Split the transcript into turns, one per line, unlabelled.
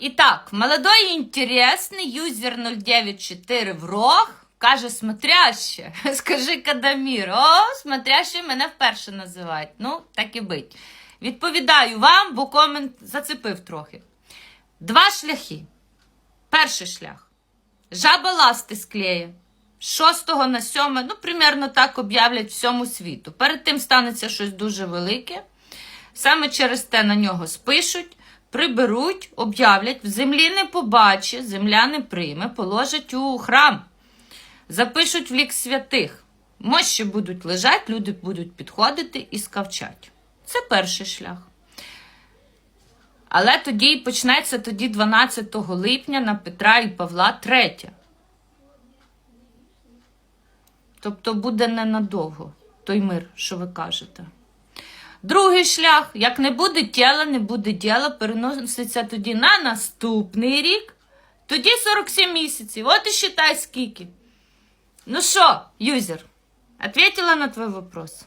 І так, молодой і інтересний юзер 094 в рог каже смотряще. Скажи Кадамір. О, смотряще мене вперше називають. Ну, так і бить. Відповідаю вам, бо комент зацепив трохи. Два шляхи. Перший шлях. Жаба ласти склеє. З 6 на 7, ну, примерно так об'являть всьому світу. Перед тим станеться щось дуже велике. Саме через те на нього спишуть, приберуть, об'являть, в землі не побачить, земля не прийме, положать у храм, запишуть в лік святих. Мощі будуть лежати, люди будуть підходити і скавчать. Це перший шлях. Але тоді почнеться тоді 12 липня на Петра і Павла третя. Тобто буде ненадовго той мир, що ви кажете. Другий шлях, як не буде тіла, не буде діла, переноситься тоді на наступний рік, тоді 47 місяців. От і считай скільки. Ну що, юзер, ответила на твій вопрос?